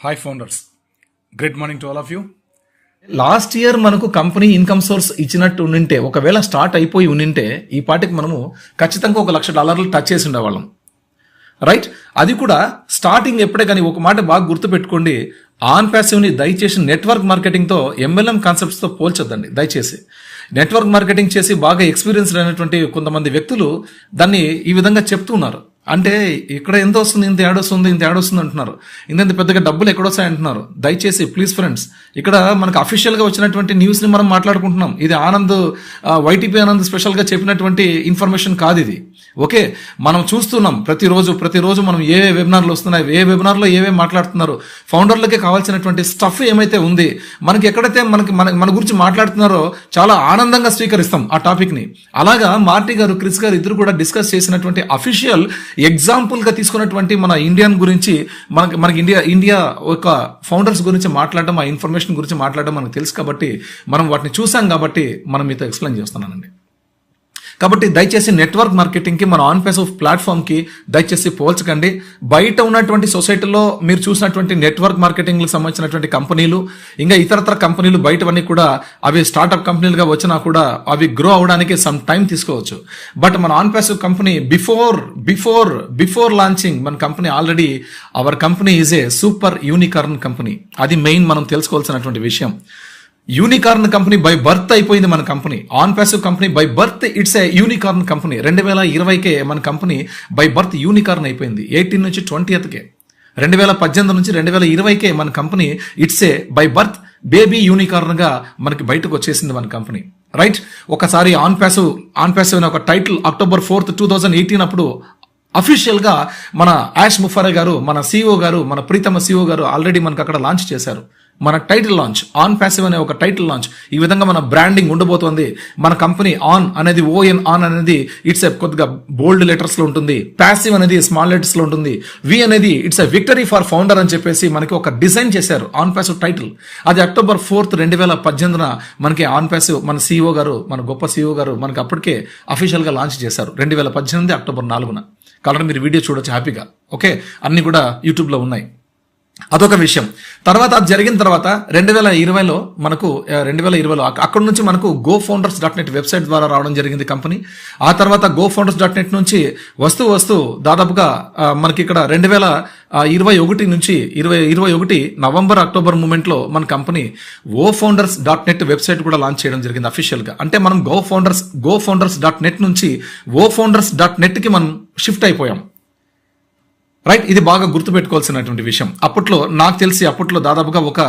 Hi founders great morning to all of you last year మనకు company income source ఇచ్చినట్టు ఉండింటే ఒకవేళ start అయిపోయి ఉండింటే ఈ పాటికి మనము ఖచ్చితంగా ఒక లక్ష డాలర్లు టచ్ చేసి ఉండేవాళ్ళం. రైట్ అది కూడా స్టార్టింగ్ ఎప్పుడే కానీ ఒక మాట బాగా గుర్తుపెట్టుకోండి. ఆన్ ప్యాసివ్ని దయచేసి నెట్వర్క్ మార్కెటింగ్తో ఎంఎల్ఎం కాన్సెప్ట్స్తో పోల్చొద్దండి. దయచేసి. నెట్వర్క్ మార్కెటింగ్ చేసి బాగా ఎక్స్పీరియన్స్డ్ అయినటువంటి కొంతమంది వ్యక్తులు దాన్ని ఈ విధంగా చెప్తున్నారు అంటే ఇక్కడ ఎంత వస్తుంది ఇంత యాడ్ వస్తుంది ఇంత యాడ్ వస్తుంది అంటున్నారు. ఇంత పెద్దగా డబ్బులు ఎక్కడొస్తాయి అంటున్నారు. దయచేసి ప్లీజ్ ఫ్రెండ్స్ ఇక్కడ మనకు అఫీషియల్గా వచ్చినటువంటి న్యూస్ని మనం మాట్లాడుకుంటున్నాం. ఇది ఆనంద్ వైటీపీ ఆనంద్ స్పెషల్గా చెప్పినటువంటి ఇన్ఫర్మేషన్ కాదు ఇది. ఓకే మనం చూస్తున్నాం ప్రతిరోజు ప్రతిరోజు మనం ఏ వెబినార్లు వస్తున్నాయి ఏ వెబినార్లో ఏవే మాట్లాడుతున్నారు ఫౌండర్లకే కావాల్సినటువంటి స్టఫ్ ఏమైతే ఉంది మనకి ఎక్కడైతే మనకి మన మన గురించి మాట్లాడుతున్నారో చాలా ఆనందంగా స్వీకరిస్తాం ఆ టాపిక్ని అలాగా మార్టీ గారు క్రిస్ గారు ఇద్దరు కూడా డిస్కస్ చేసినటువంటి అఫీషియల్ ఎగ్జాంపుల్గా తీసుకున్నటువంటి మన ఇండియన్ గురించి మనకి మనకి ఇండియా ఇండియా ఒక ఫౌండర్స్ గురించి మాట్లాడడం ఆ ఇన్ఫర్మేషన్ గురించి మాట్లాడడం మనకు తెలుసు కాబట్టి మనం వాటిని చూసాం కాబట్టి మనం మీతో ఎక్స్ప్లెయిన్ చేస్తున్నానండి. కాబట్టి దయచేసి నెట్వర్క్ మార్కెటింగ్కి మన ఆన్ ఫేస్ ఆఫ్ ప్లాట్ఫామ్కి దయచేసి పోల్చకండి. బయట ఉన్నటువంటి సొసైటీలో మీరు చూసినటువంటి నెట్వర్క్ మార్కెటింగ్కి సంబంధించినటువంటి కంపెనీలు ఇంకా ఇతరతర కంపెనీలు బయటవన్నీ కూడా అవి స్టార్టప్ కంపెనీలుగా వచ్చినా కూడా అవి గ్రో అవడానికి సమ్ టైం తీసుకోవచ్చు. బట్ మన Onpassive company before before before launching మన company already our company is a super unicorn company అది మెయిన్ మనం తెలుసుకోవాల్సినటువంటి విషయం. యూనికార్న్ కంపెనీ బై బర్త్ అయిపోయింది మన company Onpassive company by birth it's a unicorn company రెండు వేల ఇరవైకే మన కంపెనీ బై బర్త్ యూనికార్న్ అయిపోయింది. ఎయిటీన్ నుంచి ట్వంటీ ఎత్కే రెండు వేల పద్దెనిమిది నుంచి రెండు వేల ఇరవైకే మన company it's a by birth baby యూనికార్న్గా మనకి బయటకు వచ్చేసింది మన కంపెనీ రైట్ ఒకసారి ఆన్ ప్యాసివ్ ఆన్ ప్యాసివ్ అనే ఒక title October fourth two thousand eighteen అప్పుడు అఫీషియల్గా మన యాష్ ముఫారే గారు మన సీఓ గారు మన ప్రీతమ సిఓ గారు ఆల్రెడీ మనకు అక్కడ లాంచ్ చేశారు. మన టైటిల్ లాంచ్ ఆన్ ప్యాసివ్ అనే ఒక టైటిల్ లాంచ్ ఈ విధంగా మన బ్రాండింగ్ ఉండబోతోంది. మన కంపెనీ ఆన్ అనేది ఓఎన్ ఆన్ అనేది ఇట్స్ ఎ కొద్దిగా బోల్డ్ లెటర్స్లో ఉంటుంది. ప్యాసివ్ అనేది స్మాల్ లెటర్స్లో ఉంటుంది. వి అనేది it's a victory for founder అని చెప్పేసి మనకి ఒక డిజైన్ చేశారు ఆన్ ప్యాసివ్ టైటిల్ అది అక్టోబర్ ఫోర్త్ రెండు వేల పద్దెనిమిదిన మనకి ఆన్ ప్యాసివ్ మన సిఇఓ గారు మన గొప్ప సిఇఓ గారు మనకి అప్పటికే అఫీషియల్గా లాంచ్ చేశారు. రెండు వేల పద్దెనిమిది అక్టోబర్ నాలుగున. కాబట్టి మీరు వీడియో చూడొచ్చు హ్యాపీగా. ఓకే అన్ని కూడా యూట్యూబ్లో ఉన్నాయి. అదొక విషయం. తర్వాత అది జరిగిన తర్వాత రెండు వేల ఇరవైలో మనకు రెండు వేల ఇరవైలో అక్కడ నుంచి మనకు go founders dot net website ద్వారా రావడం జరిగింది కంపెనీ. ఆ తర్వాత గో ఫౌండర్స్ డాట్ నెట్ నుంచి వస్తూ వస్తూ దాదాపుగా మనకి ఇక్కడ రెండు వేల ఇరవై ఒకటి నుంచి ఇరవై ఇరవై ఒకటి నవంబర్ అక్టోబర్ మూమెంట్లో మన company O founders dot net website కూడా లాంచ్ చేయడం జరిగింది అఫీషియల్గా. అంటే మనం go founders go founders dot net నుంచి ఓ ఫౌండర్స్ డాట్ నెట్కి మనం షిఫ్ట్ అయిపోయాం. రైట్ ఇది బాగా గుర్తుపెట్టుకోవాల్సినటువంటి విషయం. అప్పట్లో నాకు తెలిసి అప్పట్లో దాదాపుగా ఒక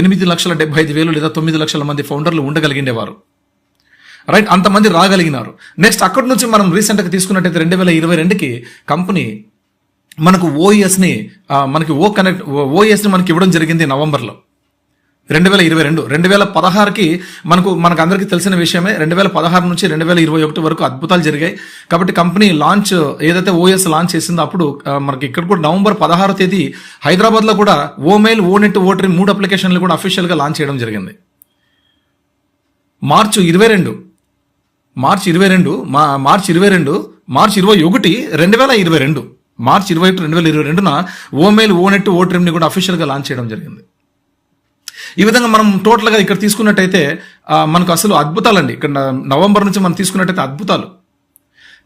ఎనిమిది లక్షల డెబ్బై ఐదు వేలు లేదా తొమ్మిది లక్షల మంది ఫౌండర్లు ఉండగలిగిండేవారు. రైట్ అంతమంది రాగలిగినారు. నెక్స్ట్ అక్కడి నుంచి మనం రీసెంట్గా తీసుకున్నట్టయితే రెండు వేల ఇరవై రెండుకి కంపెనీ మనకు ఓఎస్ని మనకి ఓ కనెక్ట్ ఓఎస్ని మనకి ఇవ్వడం జరిగింది నవంబర్లో. రెండు వేల ఇరవై రెండు రెండు వేల పదహారుకి మనకు మనకు అందరికీ తెలిసిన విషయమే రెండు వేల పదహారు నుంచి రెండు వేల ఇరవై ఒకటి వరకు అద్భుతాలు జరిగాయి. కాబట్టి కంపెనీ లాంచ్ ఏదైతే ఓఎస్ లాంచ్ చేసిందో అప్పుడు మనకి ఇక్కడ కూడా నవంబర్ పదహారో తేదీ హైదరాబాద్లో కూడా O mail O net trim మూడు అప్లికేషన్లు కూడా అఫీషియల్గా లాంచ్ చేయడం జరిగింది. మార్చి ఇరవై రెండు మార్చి ఇరవై రెండు మా మార్చి ఇరవై రెండు మార్చి ఇరవై ఒకటి రెండు వేల ఇరవై రెండు మార్చి ఇరవై ఒకటి రెండు వేల ఇరవై రెండున ఓ మెయిల్ ఓ నెట్ ట్రిమ్ని కూడా అఫీషియల్గా లాంచ్ చేయడం జరిగింది. ఈ విధంగా మనం టోటల్గా ఇక్కడ తీసుకున్నట్టయితే మనకు అసలు అద్భుతాలండి. ఇక్కడ నవంబర్ నుంచి మనం తీసుకున్నట్టయితే అద్భుతాలు.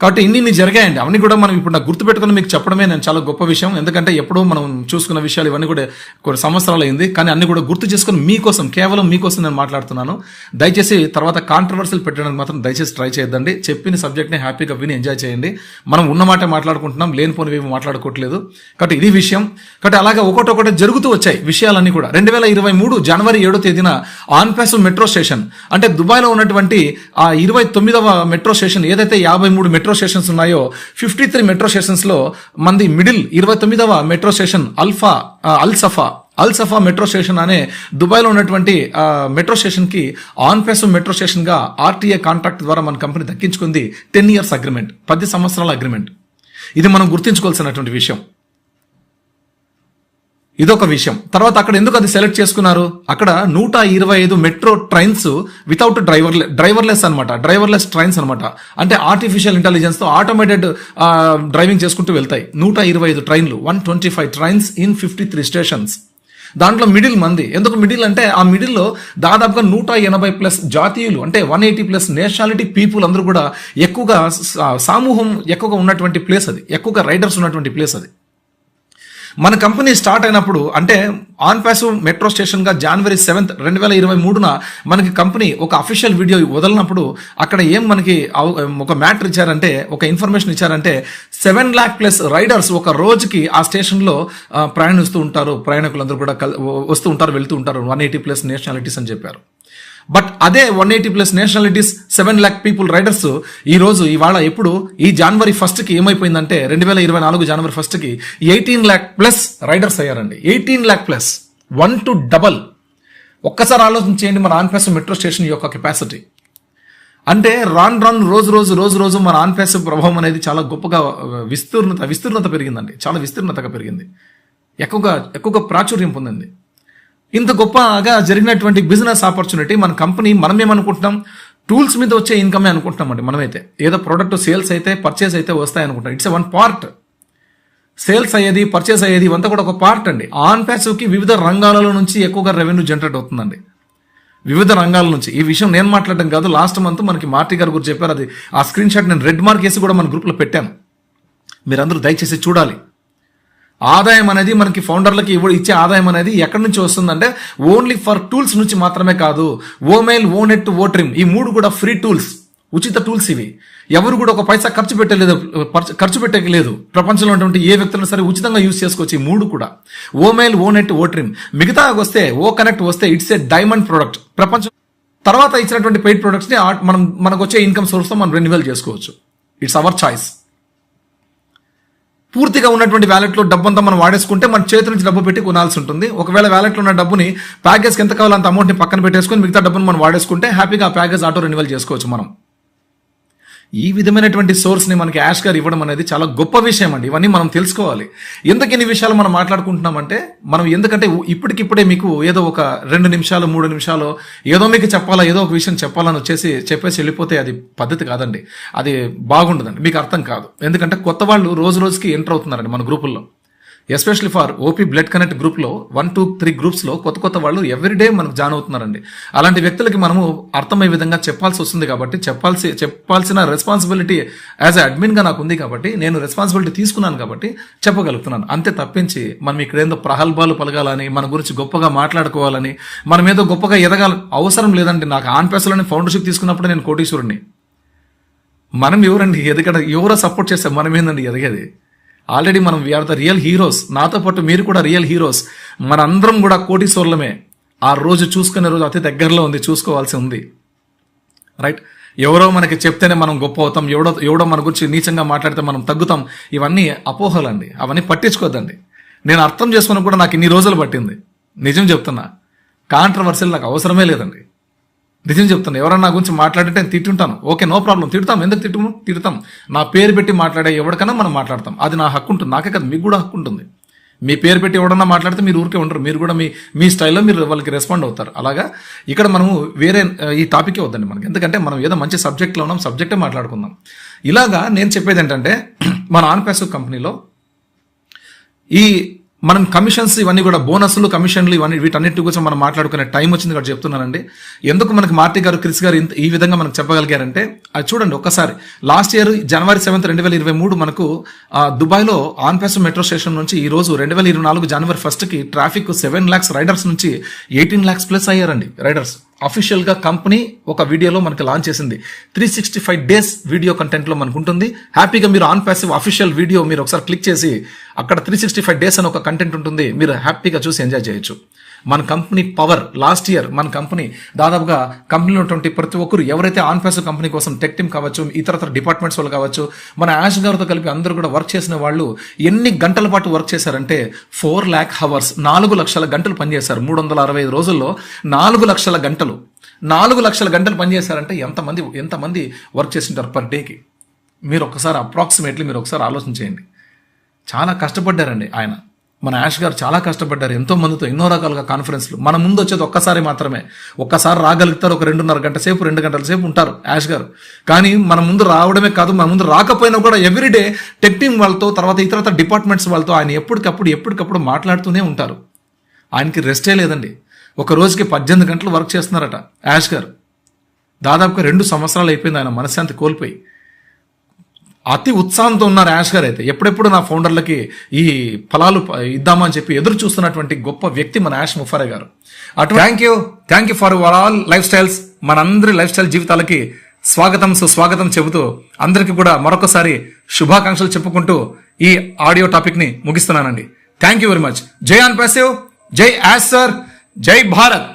కాబట్టి ఇన్ని ఇన్ని జరిగాయండి. అవన్నీ కూడా మనం ఇప్పుడు నాకు గుర్తుపెట్టుకుని మీకు చెప్పడమే నేను చాలా గొప్ప విషయం. ఎందుకంటే ఎప్పుడూ మనం చూసుకున్న విషయాలు ఇవన్నీ కూడా కొన్ని సంవత్సరాలు అయింది. కానీ అన్ని కూడా గుర్తు చేసుకుని మీకోసం కేవలం మీకోసం నేను మాట్లాడుతున్నాను. దయచేసి తర్వాత కాంట్రవర్సీలు పెట్టడానికి మాత్రం దయచేసి ట్రై చేయొద్దండి. చెప్పిన సబ్జెక్ట్ని హ్యాపీగా విని ఎంజాయ్ చేయండి. మనం ఉన్న మాట మాట్లాడుకుంటున్నాం లేనిపోనివి ఏమి మాట్లాడుకోవట్లేదు. కాబట్టి ఇది విషయం. కాబట్టి అలాగే ఒకటి ఒకటి జరుగుతూ వచ్చాయి విషయాలన్నీ కూడా. రెండు వేల ఇరవై మూడు జనవరి ఏడో తేదీన ఆన్పాస్ మెట్రో స్టేషన్ అంటే దుబాయ్లో ఉన్నటువంటి ఆ ఇరవై తొమ్మిదవ మెట్రో స్టేషన్ ఏదైతే యాభై మూడు మెట్రో స్టేషన్స్ ఉన్నాయో ఫిఫ్టీ త్రీ మెట్రో స్టేషన్స్లో మంది మిడిల్ ఇరవై తొమ్మిదవ metro station alpha Al Safa Al Safa metro station అనే దుబాయ్లో ఉన్నటువంటి మెట్రో స్టేషన్కి ఆన్ పేస్ మెట్రో స్టేషన్గా ఆర్టీఏ కాంట్రాక్ట్ ద్వారా మన కంపెనీ దక్కించుకుంది టెన్ ఇయర్స్ అగ్రిమెంట్ పది సంవత్సరాల అగ్రిమెంట్ ఇది మనం గుర్తుంచుకోవాల్సినటువంటి విషయం. ఇదొక విషయం. తర్వాత అక్కడ ఎందుకు అది సెలెక్ట్ చేసుకున్నారు? అక్కడ నూట ఇరవై ఐదు metro trains without driver driverless అనమాట డ్రైవర్లెస్ ట్రైన్స్ అనమాట అంటే ఆర్టిఫిషియల్ ఇంటెలిజెన్స్తో ఆటోమేటెడ్ డ్రైవింగ్ చేసుకుంటూ వెళ్తాయి. నూట ఇరవై ఐదు ట్రైన్లు one twenty five trains in fifty three stations దాంట్లో మిడిల్ మంది. ఎందుకు మిడిల్ అంటే ఆ మిడిల్లో దాదాపుగా నూట ఎనభై ప్లస్ జాతీయులు అంటే one eighty plus nationality people అందరూ కూడా ఎక్కువగా సామూహం సమూహం ఎక్కువగా ఉన్నటువంటి ప్లేస్ అది. ఎక్కువగా రైడర్స్ ఉన్నటువంటి ప్లేస్ అది. మన కంపెనీ స్టార్ట్ అయినప్పుడు అంటే ఆన్ ప్యాసివ్ మెట్రో స్టేషన్గా జనవరి సెవెంత్ రెండు వేల ఇరవై మూడున మనకి కంపెనీ ఒక అఫీషియల్ వీడియో వదలినప్పుడు అక్కడ ఏం మనకి ఒక మ్యాటర్ ఇచ్చారంటే ఒక ఇన్ఫర్మేషన్ ఇచ్చారంటే సెవెన్ ల్యాక్ ప్లస్ రైడర్స్ ఒక రోజుకి ఆ స్టేషన్లో ప్రయాణిస్తూ ఉంటారు. ప్రయాణికులందరూ కూడా కల్- వస్తూ ఉంటారు వెళ్తూ ఉంటారు. వన్ ఎయిటీ ప్లస్ నేషనాలిటీస్ అని చెప్పారు. బట్ అదే one eighty plus nationalities seven lakh people riders ఈ రోజు ఇవాళ ఎప్పుడు ఈ జనవరి ఫస్ట్కి ఏమైపోయిందంటే రెండు వేల ఇరవై నాలుగు జనవరి ఫస్ట్కి ఎయిటీన్ ల్యాక్ ప్లస్ రైడర్స్ అయ్యారండి. Eighteen lakh plus one to double ఒక్కసారి ఆలోచన చేయండి మన ఆన్పేస్ మెట్రో స్టేషన్ యొక్క కెపాసిటీ అంటే రాన్ రాన్ రోజు రోజు రోజు రోజు మన ఆన్పేస్ ప్రభావం అనేది చాలా గొప్పగా విస్తీర్ణత విస్తీర్ణత పెరిగిందండి. చాలా విస్తీర్ణతగా పెరిగింది. ఎక్కువగా ఎక్కువగా ప్రాచుర్యం పొందింది. ఇంత గొప్పగా జరిగినటువంటి బిజినెస్ ఆపర్చునిటీ మన కంపెనీ మనం ఏమనుకుంటున్నాం? టూల్స్ మీద వచ్చే ఇన్కమే అనుకుంటున్నామండి మనమైతే. ఏదో ప్రోడక్ట్ సేల్స్ అయితే పర్చేస్ అయితే వస్తాయి అనుకుంటాం ఇట్స్ వన్ పార్ట్ సేల్స్ అయ్యేది పర్చేస్ అయ్యేది ఇవంతా కూడా ఒక పార్ట్ అండి. ఆన్ ప్యాసివ్కి వివిధ రంగాలలో నుంచి ఎక్కువగా రెవెన్యూ జనరేట్ అవుతుందండి. వివిధ రంగాల నుంచి. ఈ విషయం నేను మాట్లాడడం కాదు లాస్ట్ మంత్ మనకి మార్టీ గారు గురించి చెప్పారు. అది ఆ స్క్రీన్ షాట్ నేను రెడ్ మార్క్ వేసి కూడా మన గ్రూప్లో పెట్టాను. మీరందరూ దయచేసి చూడాలి. ఆదాయం అనేది మనకి ఫౌండర్లకి ఇవ్వ ఇచ్చే ఆదాయం అనేది ఎక్కడి నుంచి వస్తుందంటే ఓన్లీ ఫర్ టూల్స్ నుంచి మాత్రమే కాదు. O mail O net O trim ఈ మూడు కూడా ఫ్రీ టూల్స్ ఉచిత టూల్స్ ఇవి. ఎవరు కూడా ఒక పైసా ఖర్చు పెట్టలేదు ఖర్చు పెట్టలేదు. ప్రపంచంలో ఉన్నటువంటి ఏ వ్యక్తులను సరే ఉచితంగా యూజ్ చేసుకోవచ్చు ఈ మూడు కూడా. O mail O net O trim. మిగతా వస్తే ఓ కనెక్ట్ వస్తే ఇట్స్ ఏ డైమండ్ ప్రోడక్ట్. ప్రపంచం తర్వాత ఇచ్చినటువంటి పెయిడ్ ప్రొడక్ట్స్ని మనం మనకు వచ్చే ఇన్కమ్ సోర్స్తో మనం రెన్యువల్ చేసుకోవచ్చు. It's our choice. పూర్తిగా ఉన్నటువంటి వ్యాలెట్లో డబ్బంతా మనం వాడేసుకుంటే మన చేతి నుంచి డబ్బు పెట్టి కొనాల్సి ఉంటుంది. ఒకవేళ వ్యాలెట్లో ఉన్న డబ్బుని ప్యాకేజ్కి ఎంత కావాలో అంత అమౌంట్ని పక్కన పెట్టేసుకొని మిగతా డబ్బును మనం వాడేసుకుంటే హ్యాపీగా ఆ ప్యాకేజ్ ఆటో రెన్యువల్ చేసుకోవచ్చు మనం. ఈ విధమైనటువంటి సోర్స్ని మనకి యాష్ గారు ఇవ్వడం అనేది చాలా గొప్ప విషయం అండి. ఇవన్నీ మనం తెలుసుకోవాలి. ఎందుకు ఇన్ని విషయాలు మనం మాట్లాడుకుంటున్నామంటే మనం ఎందుకంటే ఇప్పటికిప్పుడే మీకు ఏదో ఒక రెండు నిమిషాలు మూడు నిమిషాలు ఏదో మీకు చెప్పాలా ఏదో ఒక విషయం చెప్పాలని వచ్చేసి చెప్పేసి వెళ్ళిపోతే అది పద్ధతి కాదండి. అది బాగుండదండి. మీకు అర్థం కాదు. ఎందుకంటే కొత్త వాళ్ళు రోజు రోజుకి ఎంటర్ అవుతున్నారండి మన గ్రూపుల్లో. Especially for OP blood connect గ్రూప్లో వన్ టూ త్రీ గ్రూప్స్లో కొత్త కొత్త వాళ్ళు ఎవ్రీడే మనకు జాయిన్ అవుతున్నారండి. అలాంటి వ్యక్తులకి మనము అర్థమయ్యే విధంగా చెప్పాల్సి వస్తుంది కాబట్టి చెప్పాల్సి చెప్పాల్సిన రెస్పాన్సిబిలిటీ యాజ్ అడ్మిన్గా నాకు ఉంది కాబట్టి నేను రెస్పాన్సిబిలిటీ తీసుకున్నాను కాబట్టి చెప్పగలుగుతున్నాను. అంతే తప్పించి మనం ఇక్కడ ఏందో ప్రహల్భాలు పలగాలని మన గురించి గొప్పగా మాట్లాడుకోవాలని మనం ఏదో గొప్పగా ఎదగాలి అవసరం లేదండి. నాకు ఆన్ పేసలోని ఫౌండర్షిప్ తీసుకున్నప్పుడు నేను కోటీశ్వరుణ్ణి. మనం ఎవరండి? ఎదగడం ఎవరో సపోర్ట్ చేస్తే మనం ఏందండి ఎదగేది? ఆల్రెడీ మనం we are the real heroes నాతో పాటు మీరు కూడా రియల్ హీరోస్ మనందరం కూడా కోటీశ్వర్లమే ఆ రోజు చూసుకునే రోజు అతి దగ్గరలో ఉంది చూసుకోవాల్సి ఉంది. రైట్ ఎవరో మనకి చెప్తేనే మనం గొప్ప అవుతాం. ఎవడో ఎవడో మన గురించి నీచంగా మాట్లాడితే మనం తగ్గుతాం. ఇవన్నీ అపోహలండి. అవన్నీ పట్టించుకోద్దండి. నేను అర్థం చేసుకున్న కూడా నాకు ఇన్ని రోజులు పట్టింది. నిజం చెప్తున్నా. కాంట్రవర్సీలు నాకు అవసరమే లేదండి. నిజం చెప్తాను ఎవరన్నా నా గురించి మాట్లాడితే నేను తిట్టుంటాను. Okay no problem. తిడతాం. ఎందుకు తిట్టుము? తిడతాం. నా పేరు పెట్టి మాట్లాడే ఎవరికైనా మనం మాట్లాడతాం. అది నా హక్కు ఉంటుంది. నాకే కదా మీకు కూడా హక్కు ఉంటుంది. మీ పేరు పెట్టి ఎవడన్నా మాట్లాడితే మీరు ఊరికే ఉండరు. మీరు కూడా మీ మీ స్టైల్లో మీరు వాళ్ళకి రెస్పాండ్ అవుతారు. అలాగా? ఇక్కడ మనము వేరే ఈ టాపికే వద్దండి మనకి. ఎందుకంటే మనం ఏదో మంచి సబ్జెక్ట్లో ఉన్నాం సబ్జెక్టే మాట్లాడుకుందాం. ఇలాగా నేను చెప్పేది ఏంటంటే మన ఆన్పాసివ్ కంపెనీలో ఈ మనం కమిషన్స్ ఇవన్నీ కూడా బోనస్లు కమిషన్లు ఇవన్నీ వీటన్నిటి గురించి మనం మాట్లాడుకునే టైం వచ్చింది కాబట్టి చెప్తున్నానండి. ఎందుకు మనకి మార్టీ గారు క్రిస్ గారు ఈ విధంగా మనకు చెప్పగలిగారంటే అది చూడండి ఒకసారి లాస్ట్ ఇయర్ జనవరి సెవెంత్ రెండు వేల ఇరవై మూడు మనకు దుబాయ్లో ఆన్పాస్ మెట్రో స్టేషన్ నుంచి ఈ రోజు రెండు వేల ఇరవై నాలుగు జనవరి ఫస్ట్కి ట్రాఫిక్ సెవెన్ ల్యాక్స్ రైడర్స్ నుంచి ఎయిటీన్ ల్యాక్స్ ప్లస్ అయ్యారండి రైడర్స్ అఫీషియల్గా కంపెనీ ఒక వీడియోలో మనకి లాంచ్ చేసింది. Three sixty five days video కంటెంట్లో మనకు ఉంటుంది. హ్యాపీగా మీరు ఆన్ ప్యాసివ్ అఫీషియల్ వీడియో మీరు ఒకసారి క్లిక్ చేసి అక్కడ త్రీ సిక్స్టీ ఫైవ్ డేస్ అని ఒక కంటెంట్ ఉంటుంది. మీరు హ్యాపీగా చూసి ఎంజాయ్ చేయొచ్చు. మన కంపెనీ పవర్ లాస్ట్ ఇయర్ మన కంపెనీ దాదాపుగా కంపెనీలో ఉన్నటువంటి ప్రతి ఒక్కరు ఎవరైతే ఆన్ కంపెనీ కోసం టెక్ టీమ్ కావచ్చు ఇతరతర డిపార్ట్మెంట్స్ వాళ్ళు కావచ్చు మన యాష్ గారితో కలిపి అందరూ కూడా వర్క్ చేసిన వాళ్ళు ఎన్ని గంటల పాటు వర్క్ చేశారంటే ఫోర్ ల్యాక్ హవర్స్ నాలుగు లక్షల గంటలు పనిచేశారు. మూడు వందల అరవై ఐదు రోజుల్లో నాలుగు లక్షల గంటలు. నాలుగు లక్షల గంటలు పనిచేశారంటే ఎంతమంది ఎంతమంది వర్క్ చేసింటారు పర్ డేకి? మీరు ఒకసారి అప్రాక్సిమేట్లీ మీరు ఒకసారి ఆలోచన చేయండి. చాలా కష్టపడ్డారండి ఆయన. మన యాష్ గారు చాలా కష్టపడ్డారు. ఎంతో మందితో ఎన్నో రకాలుగా కాన్ఫరెన్స్లు మన ముందు వచ్చేది ఒక్కసారి మాత్రమే. ఒక్కసారి రాగలుగుతారు ఒక రెండున్నర గంట సేపు రెండు గంటల సేపు ఉంటారు యాష్ గారు. కానీ మన ముందు రావడమే కాదు మన ముందు రాకపోయినా కూడా ఎవ్రీడే టెక్ టీమ్ వాళ్ళతో తర్వాత ఇతరత డిపార్ట్మెంట్స్ వాళ్ళతో ఆయన ఎప్పటికప్పుడు ఎప్పటికప్పుడు మాట్లాడుతూనే ఉంటారు. ఆయనకి రెస్టే లేదండి. ఒక రోజుకి పద్దెనిమిది గంటలు వర్క్ చేస్తున్నారట యాష్ గారు. దాదాపుగా రెండు సంవత్సరాలు అయిపోయింది ఆయన మనశ్శాంతి కోల్పోయి. అతి ఉత్సాహంతో ఉన్నారు యాష్ గారు అయితే ఎప్పుడెప్పుడు నా ఫౌండర్లకి ఈ ఫలాలు ఇద్దామని చెప్పి ఎదురు చూస్తున్నటువంటి గొప్ప వ్యక్తి మన యాష్ ముఫారే గారు. అటు thank you thank you for all lifestyles మనందరి లైఫ్ స్టైల్ జీవితాలకి స్వాగతం సుస్వాగతం చెబుతూ అందరికీ కూడా మరొకసారి శుభాకాంక్షలు చెప్పుకుంటూ ఈ ఆడియో టాపిక్ని ముగిస్తున్నానండి. థ్యాంక్ యూ వెరీ మచ్ జై ఆన్ పాసివ్ జై యాష్ సార్ జై భారత్.